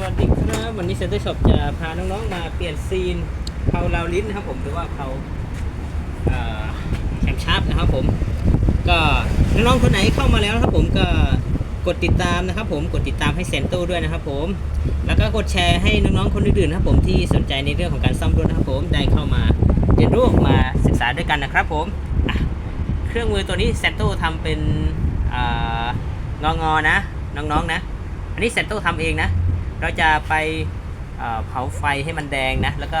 วัสดีครับวันนี้เซ็นเตอร์ช็อปจะพาน้องๆมาเปลี่ยนซีนเพาลาวลิ้นนะครับผมหรือว่าเพาแคมชาร์ปนะครับผม ก็น้องๆคนไหนเข้ามาแล้วนะครับผมก็กดติดตามนะครับผมกดติดตามให้เซนโตด้วยนะครับผม แล้วก็กดแชร์ให้น้องๆคนอื่นๆนะครับผมที่สนใจในเรื่องของการซ่อมรถนะครับผมได้เข้ามาเรียนรู้มาศึกษาด้วยกันนะครับผมเครื่องมือตัวนี้เซนโตทำเป็นงองอๆนะน้องๆนะ อันนี้เซนโตทำเองนะ เราจะไปเผาไฟให้มันแดงนะ แล้วก็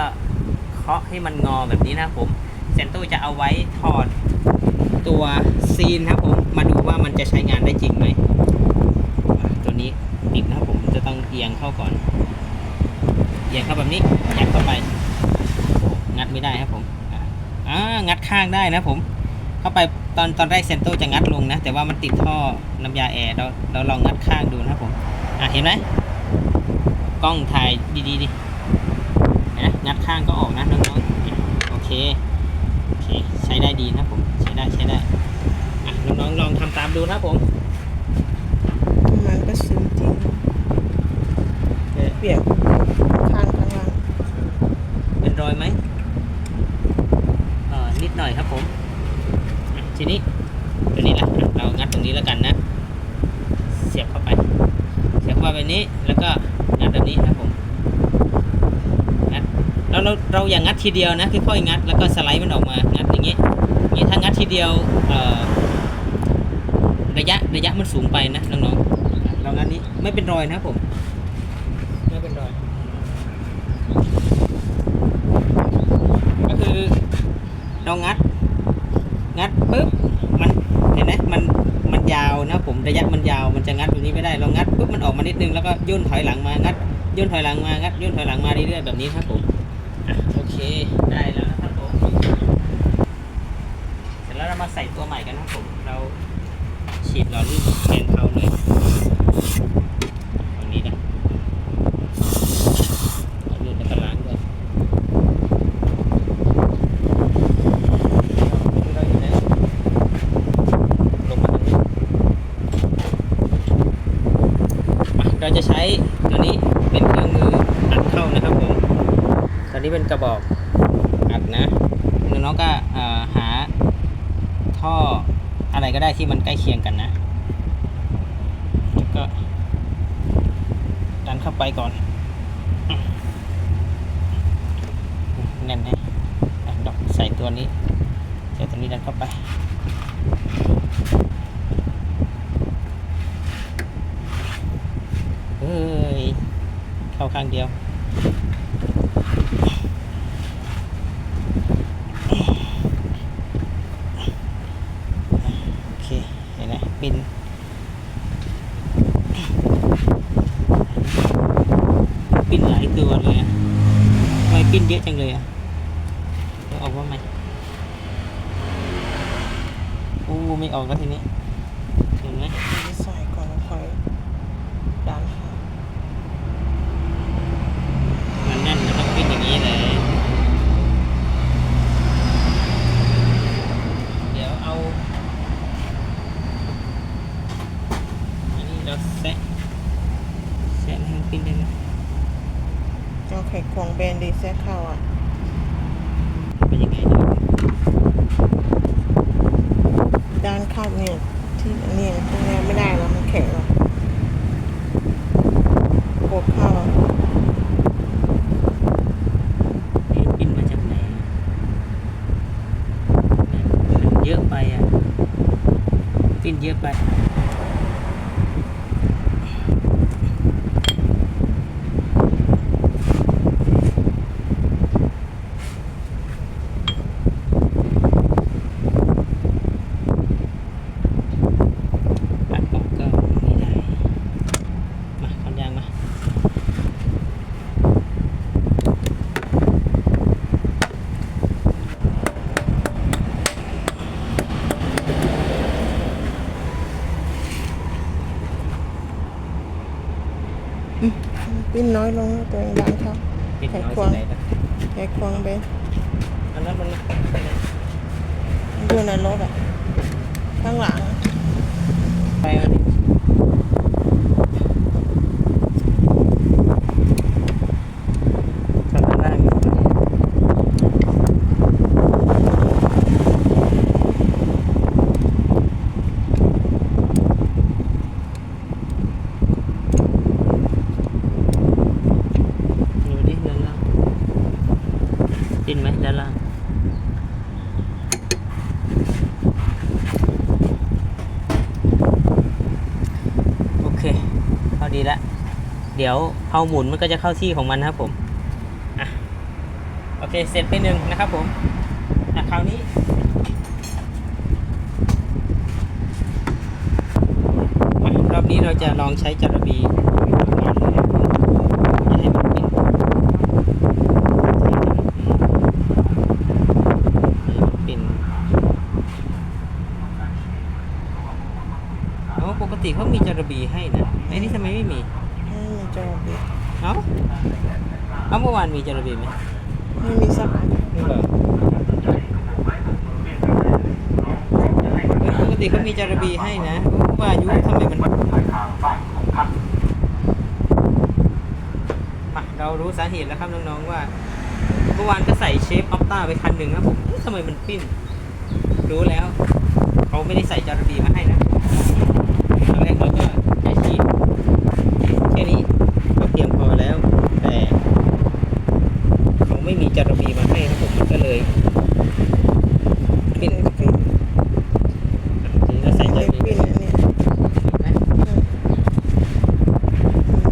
เคาะให้มันงอแบบนี้นะครับผมเซนโตจะเอาไว้ถอดตัวซีนครับผมมาดูว่ามันจะใช้งานได้จริงไหมตัวนี้ติดนะครับผมจะต้องเอียงเข้าก่อน เอียงเข้าแบบนี้ยัดเข้าไปงัดไม่ได้ครับผมอะอ่างัดข้างได้นะผม เข้าไปตอนตอนแรกเซนโตจะงัดลงนะ แต่ว่ามันติดท่อน้ำยาแอร์เราเราลองงัดข้างดูนะครับผมอะเห็นไหม กล้องถ่ายดีๆดิเห็นไหมงัดข้างก็ออกนะน้องๆโอเคโอเค ใช้ได้ดีนะครับผมใช้ได้ใช้ได้อะน้องๆลองทำตามดูนะครับผมมันก็ซึมจริงเอ่อเปียกข้างข้างล่างเป็นรอยไหมเออนิดหน่อยครับผมอะทีนี้ตัวนี้แหละอะเรางัดตรงนี้แล้วกันนะ เสียบเข้าไป เสียบเข้าไปแบบนี้ แล้วก็งัดแบบนี้นะครับผม งัด เราเราเราอย่างงัดทีเดียวนะค่อยๆงัดแล้วก็สไลด์มันออกมางัดอย่างนี้อย่างนี้ถ้างัดทีเดียวเอ่อระยะระยะมันสูงไปนะน้องๆเรางัดนี้ไม่เป็นรอยนะครับผมไม่เป็นรอยก็คือเรางัด งัดปุ๊บมันเห็นไหมมันมันยาวนะผมระยะมันยาวมันจะงัดแบบนี้ไม่ได้เรางัดปุ๊บมันออกมานิดนึงแล้วก็ย่นถอยหลังมางัดย่นถอยหลังมางัดย่นถอยหลังมาเรื่อยๆแบบนี้ครับผมอะโอ เคได้แล้วนะครับผมเสร็จแล้วเรามาใส่ตัวใหม่กันนะครับผมเราฉีดหล่อลื่นแทนเทาเลยตรงนี้นะหล่อลื่นแล้วก็ล้างด้วย เราอยู่ไหนลงมาตรงนี้อะเราจะใช้ตัวนี้เป็นเครื่องมืออัดเข้านะครับผมตัวนี้เป็น กระบอกอัดนะน้องๆก็หาท่ออะไรก็ได้ที่มันใกล้เคียงกันนะแล้วก็ดันเข้าไปก่อนแน่นนะอะดอกใส่ตัวนี้ใส่ตรงนี้ดันเข้าไปเฮ้ยเข้าข้างเดียว โอเค เห็นไหมปินปินหลายตัวเลยอะทำ ไมปินเยอะจังเลยอะเดี๋ยวออกว่าไหมอู้ไม่ออกแล้วทีนี้เห็นไหมใส่ก่อนแล้วค่อยดันแน่นมันต้องปิดอย่างนี้เลย เดี๋ยวเอา อันนี้เราแซะแซะให้มันปิ้นได้ไหม เอาไข่ควงแบนดีแซ่เข้า อะเป็นยังไงดีด้านเข้าเนี่ยที่อันเนี่ยตรงเนี้ยไม่ได้แล้วมันแข็งแล้วโกดเข้าอะเอ๊ะปิ้นมาจากไหนมันเยอะไปอะปิ้นเยอะไปปัดออกก็ไม่ได้ มาคอนยางมา ปิ้นน้อย ลงแล้วตัวเองดันเข้าปิดน้อยไขควสุงดไหนล่ะไข่ควงแบนอันนั้นมันมันอยู่ในรถอะ ข้างหลังอะไปอันนี้ แล้ว เดี๋ยวเอาหมุนมันก็จะเข้าที่ของมันนะครับผมอะโอเคเสร็จไปหนึ่งนะครับผมอะคราวนี้รอบนี้เราจะลองใช้จัลบีอย่าให้มันปิ้นให้มันปิ้นอ๋อ ปกติเขามีจารบีให้นะไอ้นี่ทำไมไม่มี ไม่มีจอบีเอ้าเอ้าเมื่อวานมีจารบีไหมไม่มีสักอันไม่เหรอเฮ้ยปกติเขามีจารบีให้นะว่าอายุทำไมมันมาเรารู้สาเหตุแล้วครับน้องๆว่าเมื่อวานก็ใส่เชฟออฟต้าไปคันหนึ่งครับผมเอ๊ะทำไมมันปิ้น รู้แล้ว เขาไม่ได้ใส่จารบีมาให้นะครั้งแรกเราก็ใช้ชีสแค่นี้ก็เพียงพอแล้ว แต่เขาไม่มีจารบีมาให้ครับผมมันก็เลยปิ้น ปิ้น ทีนี้เราใส่จา ไม่ รบีไป ปิ้น เลย อันเนี่ย นะ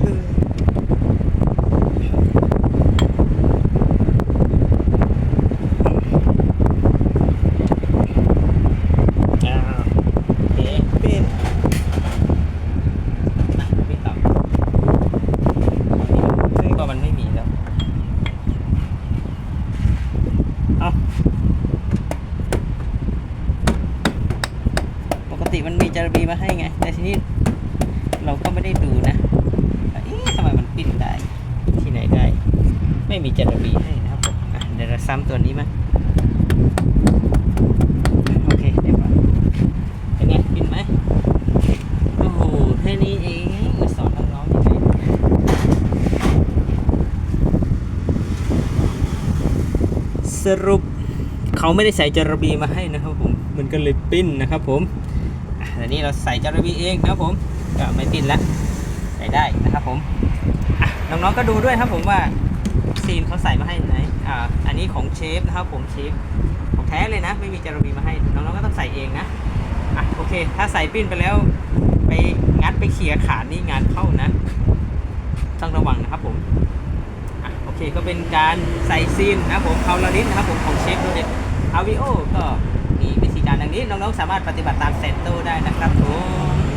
อืม อ่าโอเค ปิ้น อะปิ้นต่อก็มันไม่มีแล้ว เอาปกติมันมีจารบีมาให้ ไง แต่ทีนี้เราก็ไม่ได้ดูนะทำไมมันปิ้นได้ ที่ไหนได้ ไม่มีจารบีให้นะครับผมเดี๋ยวเราซ้ำตัวนี้มาโอเคเรียบร้อยเป็นไงปิ้นไหมโอ้โหแค่นี้เองมาสอนน้องๆยังไงสรุปเขาไม่ได้ใส่จารบีมาให้นะครับผม มันก็เลยปิ้นนะครับผม แต่นี่เราใส่จารบีเองนะครับผมก็ไม่ปิ้นละใส่ได้นะครับผมน้องๆก็ดูด้วยครับผมว่าซีนเขาใส่มาให้ไหนอ่าอันนี้ของเชฟนะครับผมเชฟของแท้เลยนะ ไม่มีจารบีมาให้น้องๆก็ต้องใส่เองนะอะโอเค ถ้าใส่ปิ้นไปแล้ว ไปงัดไปเขี่ยขาดนี่งานเข้านะต้องระวังนะครับผมอะโอเคก็เป็นการใส่ซีนนะครับผมคาลาริสนะครับผมของเชฟโดเด็ดอาวิโอก็ การดังนี้น้องๆสามารถปฏิบัติตามเซนโตได้นะครับผม